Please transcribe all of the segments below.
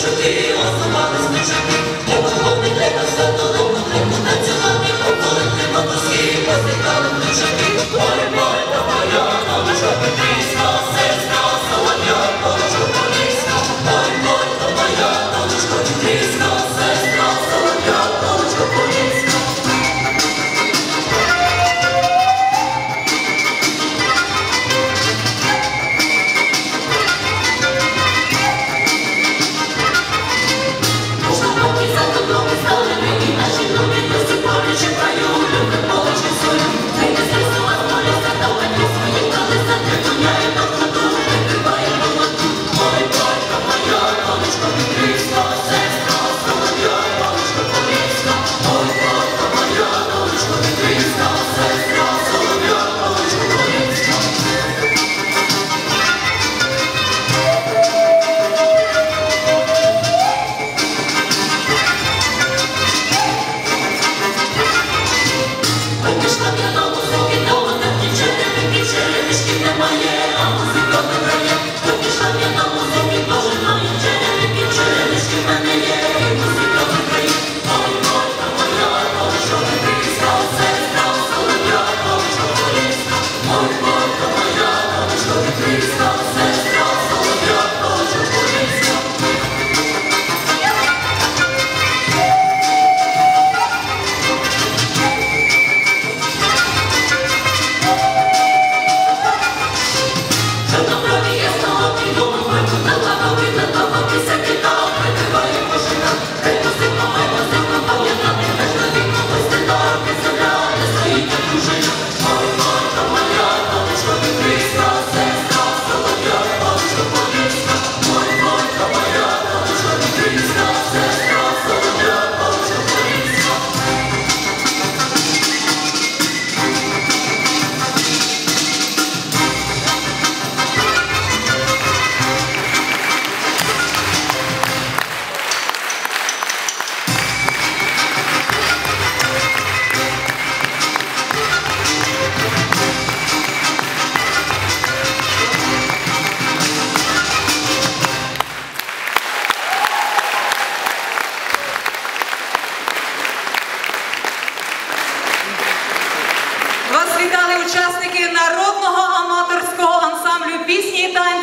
should be. Allahu bin Allahu bin Sakin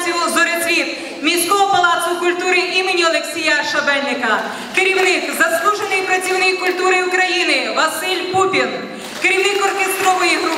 танцю Зорецвіт міського палацу культури імені Олексія Шабельника, керівник, заслужений працівник культури України Василь Пупін, керівник оркестрової групи.